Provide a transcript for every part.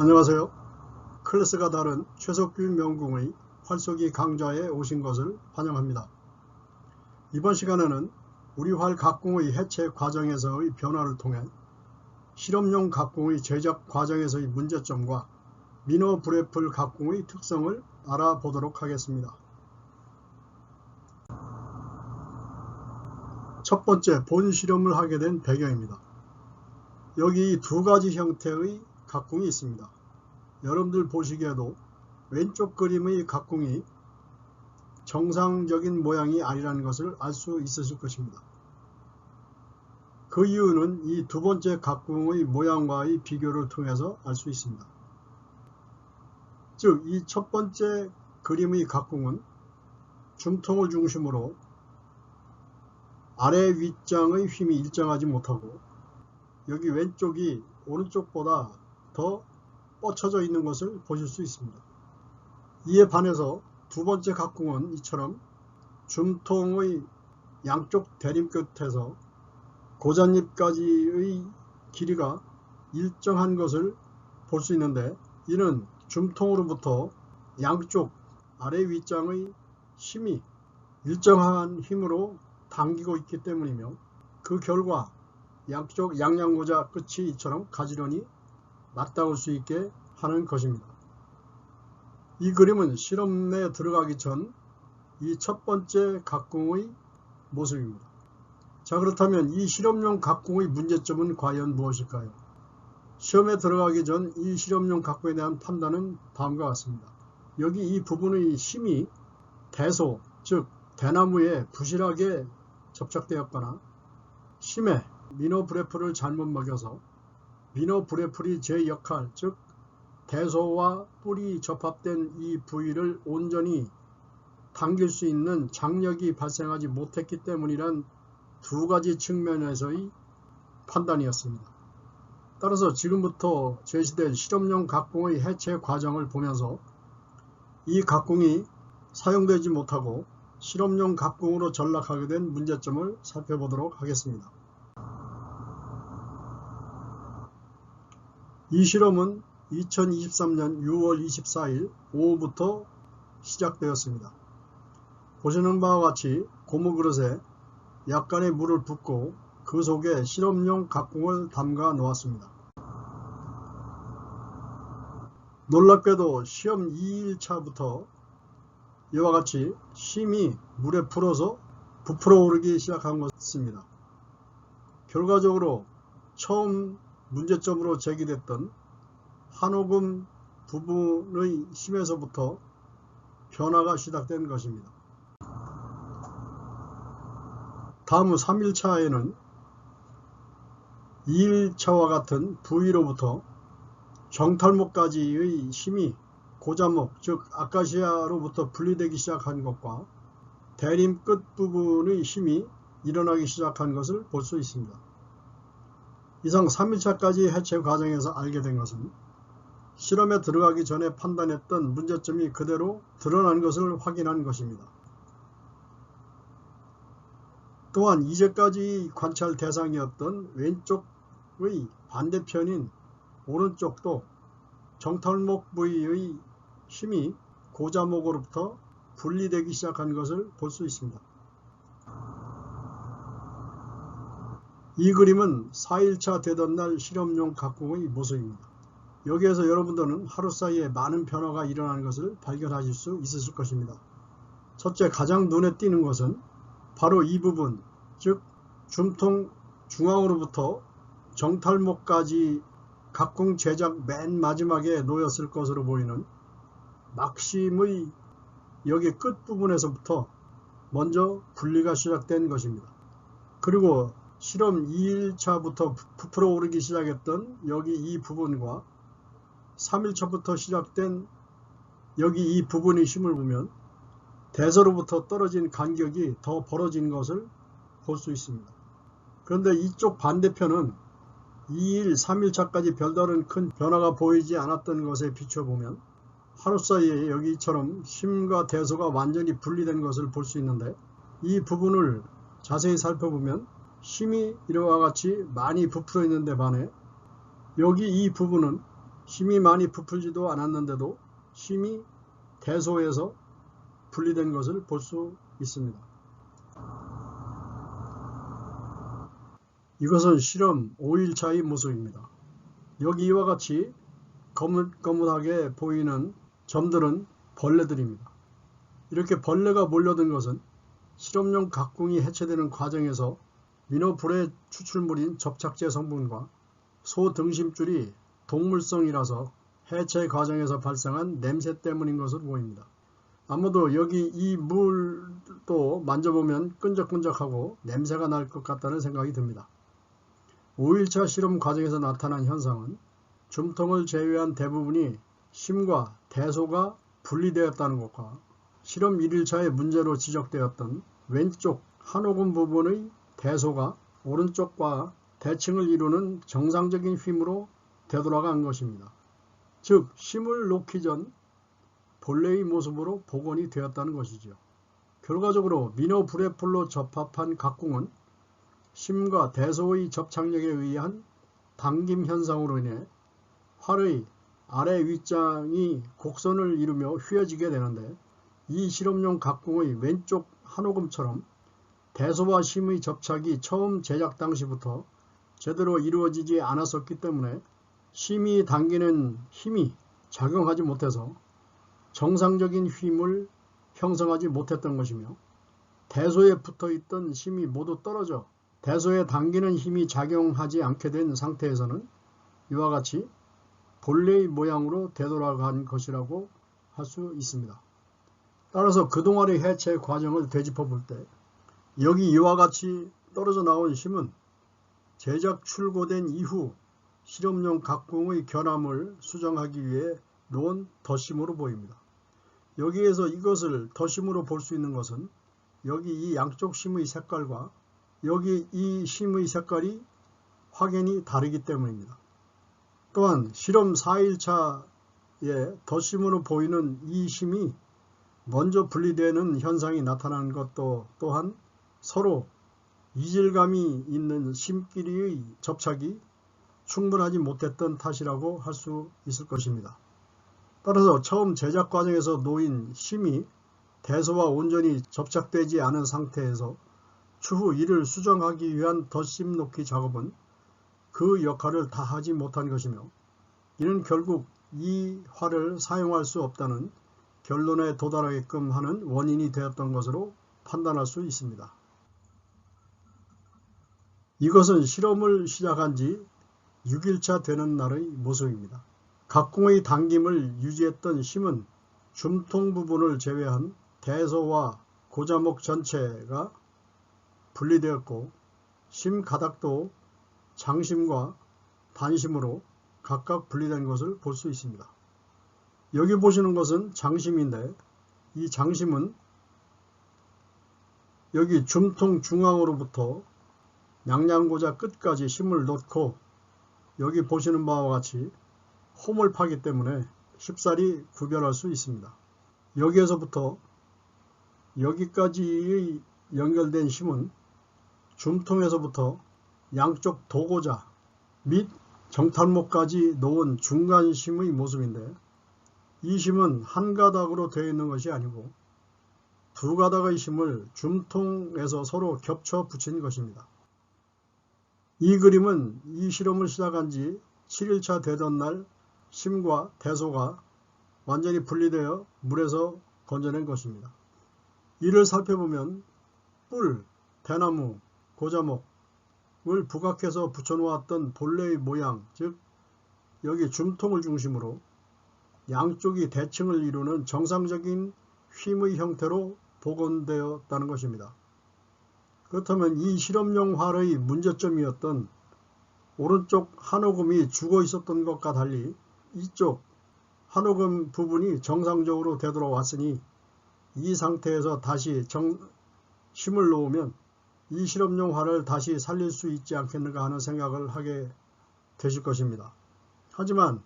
안녕하세요. 클래스가 다른 최석규 명궁의 활쏘기 강좌에 오신 것을 환영합니다. 이번 시간에는 우리 활 각궁의 해체 과정에서의 변화를 통해 실험용 각궁의 제작 과정에서의 문제점과 미너 브레플 각궁의 특성을 알아보도록 하겠습니다. 첫 번째 본 실험을 하게 된 배경입니다. 여기 두 가지 형태의 각궁이 있습니다. 여러분들 보시기에도 왼쪽 그림의 각궁이 정상적인 모양이 아니라는 것을 알 수 있으실 것입니다. 그 이유는 이 두 번째 각궁의 모양과의 비교를 통해서 알 수 있습니다. 즉, 이 첫 번째 그림의 각궁은 중통을 중심으로 아래 윗장의 힘이 일정하지 못하고 여기 왼쪽이 오른쪽보다 더 뻗쳐져 있는 것을 보실 수 있습니다. 이에 반해서 두 번째 각궁은 이처럼 중통의 양쪽 대림 끝에서 고잔잎까지의 길이가 일정한 것을 볼 수 있는데 이는 중통으로부터 양쪽 아래 윗장의 힘이 일정한 힘으로 당기고 있기 때문이며 그 결과 양쪽 양양고자 끝이 이처럼 가지런히 맞닿을 수 있게 하는 것입니다. 이 그림은 실험에 들어가기 전 이 첫 번째 각궁의 모습입니다. 자 그렇다면 이 실험용 각궁의 문제점은 과연 무엇일까요? 시험에 들어가기 전 이 실험용 각궁에 대한 판단은 다음과 같습니다. 여기 이 부분의 힘이 대소, 즉 대나무에 부실하게 접착되었거나 심해 미너 브레프를 잘못 먹여서 미너 브레플이 제 역할, 즉 대소와 뿔이 접합된 이 부위를 온전히 당길 수 있는 장력이 발생하지 못했기 때문이란 두 가지 측면에서의 판단이었습니다. 따라서 지금부터 제시될 실험용 각궁의 해체 과정을 보면서 이 각궁이 사용되지 못하고 실험용 각궁으로 전락하게 된 문제점을 살펴보도록 하겠습니다. 이 실험은 2023년 6월 24일 오후부터 시작되었습니다. 보시는 바와 같이 고무 그릇에 약간의 물을 붓고 그 속에 실험용 각궁을 담가 놓았습니다. 놀랍게도 시험 2일차부터 이와 같이 심이 물에 풀어서 부풀어 오르기 시작한 것입니다. 결과적으로 처음 문제점으로 제기됐던 한오금 부분의 심에서부터 변화가 시작된 것입니다. 다음 3일차에는 2일차와 같은 부위로부터 정탈목까지의 힘이 고자목 즉 아카시아로부터 분리되기 시작한 것과 대림 끝부분의 힘이 일어나기 시작한 것을 볼 수 있습니다. 이상 3일차까지 해체 과정에서 알게 된 것은 실험에 들어가기 전에 판단했던 문제점이 그대로 드러난 것을 확인한 것입니다. 또한 이제까지 관찰 대상이었던 왼쪽의 반대편인 오른쪽도 정털목 부위의 힘이 고자목으로부터 분리되기 시작한 것을 볼 수 있습니다. 이 그림은 4일차 되던 날 실험용 각궁의 모습입니다. 여기에서 여러분들은 하루 사이에 많은 변화가 일어나는 것을 발견하실 수 있으실 것입니다. 첫째 가장 눈에 띄는 것은 바로 이 부분 즉 줌통 중앙으로부터 정탈목까지 각궁 제작 맨 마지막에 놓였을 것으로 보이는 막심의 여기 끝부분에서부터 먼저 분리가 시작된 것입니다. 그리고 실험 2일차부터 부풀어 오르기 시작했던 여기 이 부분과 3일차부터 시작된 여기 이 부분의 힘을 보면 대서로부터 떨어진 간격이 더 벌어진 것을 볼 수 있습니다. 그런데 이쪽 반대편은 2일, 3일차까지 별다른 큰 변화가 보이지 않았던 것에 비춰보면 하루 사이에 여기처럼 힘과 대소가 완전히 분리된 것을 볼 수 있는데 이 부분을 자세히 살펴보면 힘이 이와 같이 많이 부풀어 있는데 반해 여기 이 부분은 힘이 많이 부풀지도 않았는데도 힘이 대소에서 분리된 것을 볼 수 있습니다. 이것은 실험 5일차의 모습입니다. 여기 이와 같이 거뭇거뭇하게 보이는 점들은 벌레들입니다. 이렇게 벌레가 몰려든 것은 실험용 각궁이 해체되는 과정에서 미노불의 추출물인 접착제 성분과 소 등심줄이 동물성이라서 해체 과정에서 발생한 냄새 때문인 것으로 보입니다. 아무도 여기 이 물도 만져보면 끈적끈적하고 냄새가 날 것 같다는 생각이 듭니다. 5일차 실험 과정에서 나타난 현상은 줌통을 제외한 대부분이 심과 대소가 분리되었다는 것과 실험 1일차의 문제로 지적되었던 왼쪽 한오금 부분의 대소가 오른쪽과 대칭을 이루는 정상적인 힘으로 되돌아간 것입니다. 즉 심을 놓기 전 본래의 모습으로 복원이 되었다는 것이죠. 결과적으로 미노 브레폴로 접합한 각궁은 심과 대소의 접착력에 의한 당김 현상으로 인해 활의 아래 윗장이 곡선을 이루며 휘어지게 되는데 이 실험용 각궁의 왼쪽 한오금처럼 대소와 심의 접착이 처음 제작 당시부터 제대로 이루어지지 않았었기 때문에 심이 당기는 힘이 작용하지 못해서 정상적인 힘을 형성하지 못했던 것이며 대소에 붙어 있던 심이 모두 떨어져 대소에 당기는 힘이 작용하지 않게 된 상태에서는 이와 같이 본래의 모양으로 되돌아간 것이라고 할 수 있습니다. 따라서 그동안의 해체 과정을 되짚어 볼때 여기 이와 같이 떨어져 나온 힘은 제작 출고된 이후 실험용 각궁의 결함을 수정하기 위해 놓은 덧심으로 보입니다. 여기에서 이것을 덧심으로 볼 수 있는 것은 여기 이 양쪽 심의 색깔과 여기 이 심의 색깔이 확연히 다르기 때문입니다. 또한 실험 4일차에 덧심으로 보이는 이 심이 먼저 분리되는 현상이 나타나는 것도 또한 서로 이질감이 있는 심끼리의 접착이 충분하지 못했던 탓이라고 할 수 있을 것입니다. 따라서 처음 제작 과정에서 놓인 심이 대소와 온전히 접착되지 않은 상태에서 추후 이를 수정하기 위한 덧심 놓기 작업은 그 역할을 다 하지 못한 것이며 이는 결국 이 활을 사용할 수 없다는 결론에 도달하게끔 하는 원인이 되었던 것으로 판단할 수 있습니다. 이것은 실험을 시작한 지 6일차 되는 날의 모습입니다. 각궁의 당김을 유지했던 심은 줌통 부분을 제외한 대소와 고자목 전체가 분리되었고 심 가닥도 장심과 단심으로 각각 분리된 것을 볼 수 있습니다. 여기 보시는 것은 장심인데 이 장심은 여기 줌통 중앙으로부터 양양고자 끝까지 심을 놓고 여기 보시는 바와 같이 홈을 파기 때문에 쉽사리 구별할 수 있습니다. 여기에서부터 여기까지 연결된 심은 줌통에서부터 양쪽 도고자 및 정탈목까지 놓은 중간 심의 모습인데 이 심은 한 가닥으로 되어 있는 것이 아니고 두 가닥의 심을 줌통에서 서로 겹쳐 붙인 것입니다. 이 그림은 이 실험을 시작한 지 7일차 되던 날 심과 대소가 완전히 분리되어 물에서 건져낸 것입니다. 이를 살펴보면 뿔, 대나무, 고자목을 부각해서 붙여놓았던 본래의 모양, 즉 여기 줌통을 중심으로 양쪽이 대칭을 이루는 정상적인 휨의 형태로 복원되었다는 것입니다. 그렇다면 이 실험용 활의 문제점이었던 오른쪽 한오금이 죽어 있었던 것과 달리 이쪽 한오금 부분이 정상적으로 되돌아왔으니 이 상태에서 다시 정, 힘을 놓으면 이 실험용 활을 다시 살릴 수 있지 않겠는가 하는 생각을 하게 되실 것입니다. 하지만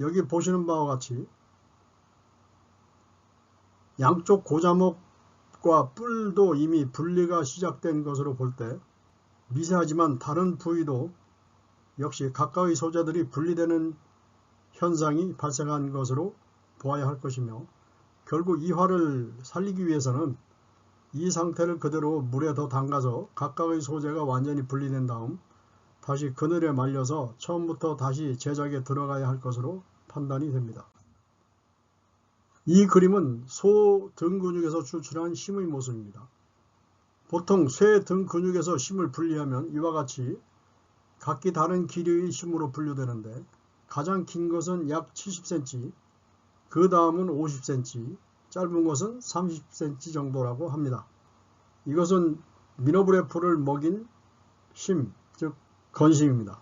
여기 보시는 바와 같이 양쪽 고자목 과 뿔도 이미 분리가 시작된 것으로 볼 때 미세하지만 다른 부위도 역시 각각의 소재들이 분리되는 현상이 발생한 것으로 보아야 할 것이며 결국 이 활을 살리기 위해서는 이 상태를 그대로 물에 더 담가서 각각의 소재가 완전히 분리된 다음 다시 그늘에 말려서 처음부터 다시 제작에 들어가야 할 것으로 판단이 됩니다. 이 그림은 소 등 근육에서 추출한 심의 모습입니다. 보통 쇠 등 근육에서 심을 분리하면 이와 같이 각기 다른 길이의 심으로 분류되는데 가장 긴 것은 약 70cm, 그 다음은 50cm, 짧은 것은 30cm 정도라고 합니다. 이것은 미노브레프를 먹인 심, 즉 건심입니다.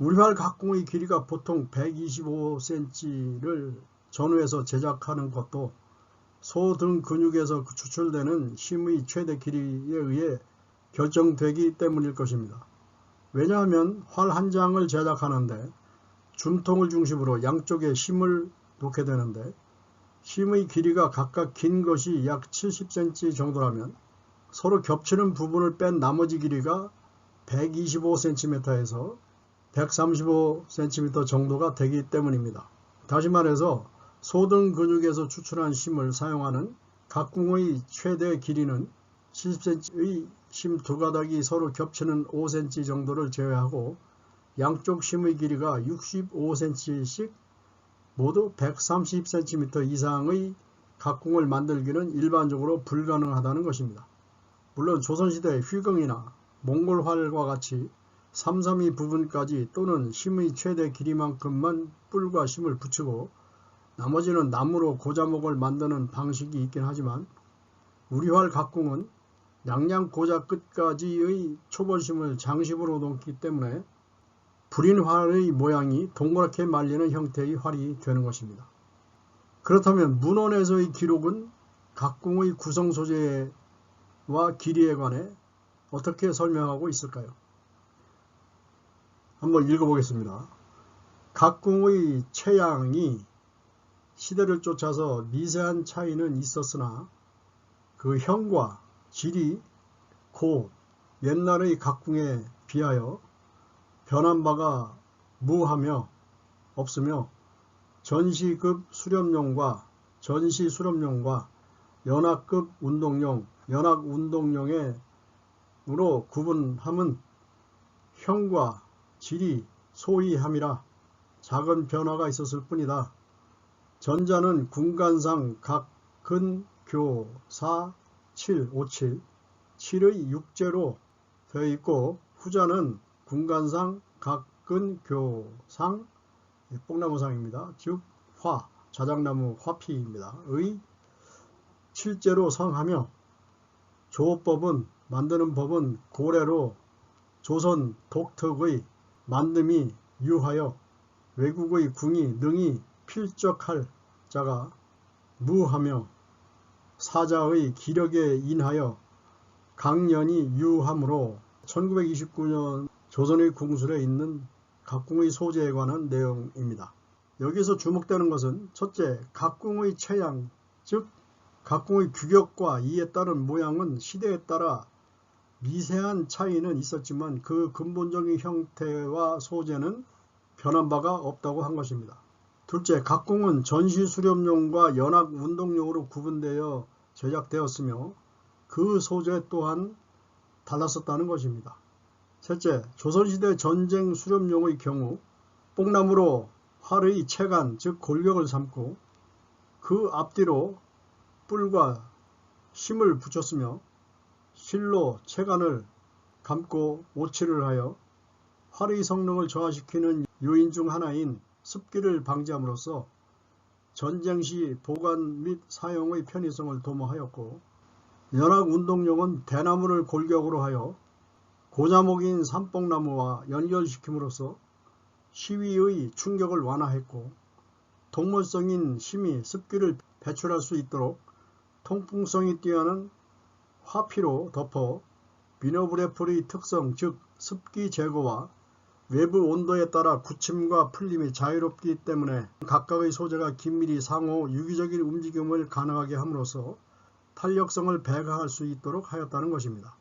우리활 각공의 길이가 보통 125cm를 전후해서 제작하는 것도 소 등 근육에서 추출되는 심의 최대 길이에 의해 결정되기 때문일 것입니다. 왜냐하면 활 한 장을 제작하는데 줌통을 중심으로 양쪽에 심을 놓게 되는데 심의 길이가 각각 긴 것이 약 70cm 정도라면 서로 겹치는 부분을 뺀 나머지 길이가 125cm에서 135cm 정도가 되기 때문입니다. 다시 말해서 소등 근육에서 추출한 심을 사용하는 각궁의 최대 길이는 70cm의 심 두 가닥이 서로 겹치는 5cm 정도를 제외하고 양쪽 심의 길이가 65cm씩 모두 130cm 이상의 각궁을 만들기는 일반적으로 불가능하다는 것입니다. 물론 조선시대 휘경이나 몽골활과 같이 삼삼이 부분까지 또는 심의 최대 길이만큼만 뿔과 심을 붙이고 나머지는 나무로 고자목을 만드는 방식이 있긴 하지만 우리 활 각궁은 양양 고자 끝까지의 초벌심을 장심으로 놓기 때문에 불인 활의 모양이 동그랗게 말리는 형태의 활이 되는 것입니다. 그렇다면 문헌에서의 기록은 각궁의 구성 소재와 길이에 관해 어떻게 설명하고 있을까요? 한번 읽어보겠습니다. 각궁의 체양이 시대를 쫓아서 미세한 차이는 있었으나 그 형과 질이 고 옛날의 각궁에 비하여 변한 바가 무하며 없으며 전시급 수렴용과 전시 수렴용과 연합급 운동용, 연합 운동용의 으로 구분함은 형과 질이 소이함이라 작은 변화가 있었을 뿐이다. 전자는 군간상 각 근 교사 7, 57, 7의 육제로 되어 있고 후자는 군간상 각 근 교 상 뽕나무상입니다. 즉 화, 자작나무 화피입니다. 의 7제로 성하며 조법은 만드는 법은 고래로 조선 독특의 만듦이 유하여 외국의 궁이 능히 필적할 자가 무하며 사자의 기력에 인하여 강연이 유하므로 1929년 조선의 궁술에 있는 각궁의 소재에 관한 내용입니다. 여기서 주목되는 것은 첫째, 각궁의 체양, 즉 각궁의 규격과 이에 따른 모양은 시대에 따라 미세한 차이는 있었지만 그 근본적인 형태와 소재는 변한 바가 없다고 한 것입니다. 둘째, 각궁은 전시 수렴용과 연합 운동용으로 구분되어 제작되었으며 그 소재 또한 달랐었다는 것입니다. 셋째, 조선시대 전쟁 수렴용의 경우 뽕나무로 활의 체간, 즉 골격을 삼고 그 앞뒤로 뿔과 심을 붙였으며 실로 체간을 감고 오치를 하여 활의 성능을 저하시키는 요인 중 하나인 습기를 방지함으로써 전쟁 시 보관 및 사용의 편의성을 도모하였고 연합 운동용은 대나무를 골격으로 하여 고자목인 삼뽕나무와 연결시킴으로써 시위의 충격을 완화했고 동물성인 심이 습기를 배출할 수 있도록 통풍성이 뛰어난 화피로 덮어 비너브레플의 특성 즉 습기 제거와 외부 온도에 따라 굳힘과 풀림이 자유롭기 때문에 각각의 소재가 긴밀히 상호 유기적인 움직임을 가능하게 함으로써 탄력성을 배가할 수 있도록 하였다는 것입니다.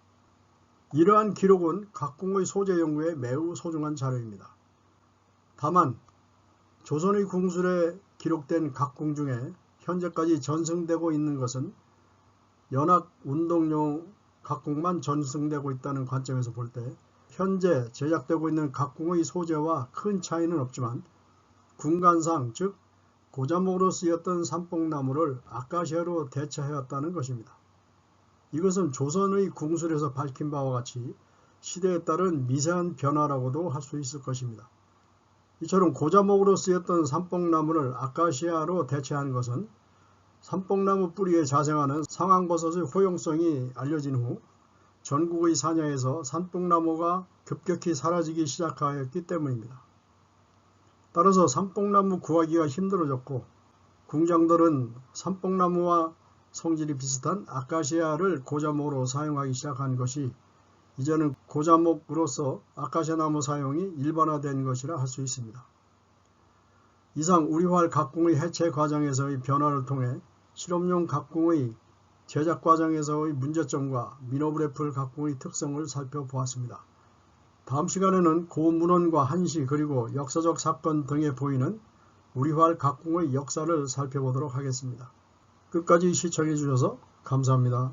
이러한 기록은 각궁의 소재 연구에 매우 소중한 자료입니다. 다만 조선의 궁술에 기록된 각궁 중에 현재까지 전승되고 있는 것은 연합 운동용 각궁만 전승되고 있다는 관점에서 볼때 현재 제작되고 있는 각궁의 소재와 큰 차이는 없지만 군관상 즉 고자목으로 쓰였던 삼뽕나무를 아카시아로 대체하였다는 것입니다. 이것은 조선의 궁술에서 밝힌 바와 같이 시대에 따른 미세한 변화라고도 할 수 있을 것입니다. 이처럼 고자목으로 쓰였던 삼뽕나무를 아카시아로 대체한 것은 삼뽕나무 뿌리에 자생하는 상황버섯의 호용성이 알려진 후 전국의 사냐에서 산뽕나무가 급격히 사라지기 시작하였기 때문입니다. 따라서 산뽕나무 구하기가 힘들어졌고 궁장들은 산뽕나무와 성질이 비슷한 아카시아를 고자목으로 사용하기 시작한 것이 이제는 고자목으로서 아카시아 나무 사용이 일반화된 것이라 할 수 있습니다. 이상 우리활 각궁의 해체 과정에서의 변화를 통해 실험용 각궁의 제작 과정에서의 문제점과 미노브레플 각궁의 특성을 살펴보았습니다. 다음 시간에는 고문헌과 한시 그리고 역사적 사건 등에 보이는 우리활 각궁의 역사를 살펴보도록 하겠습니다. 끝까지 시청해 주셔서 감사합니다.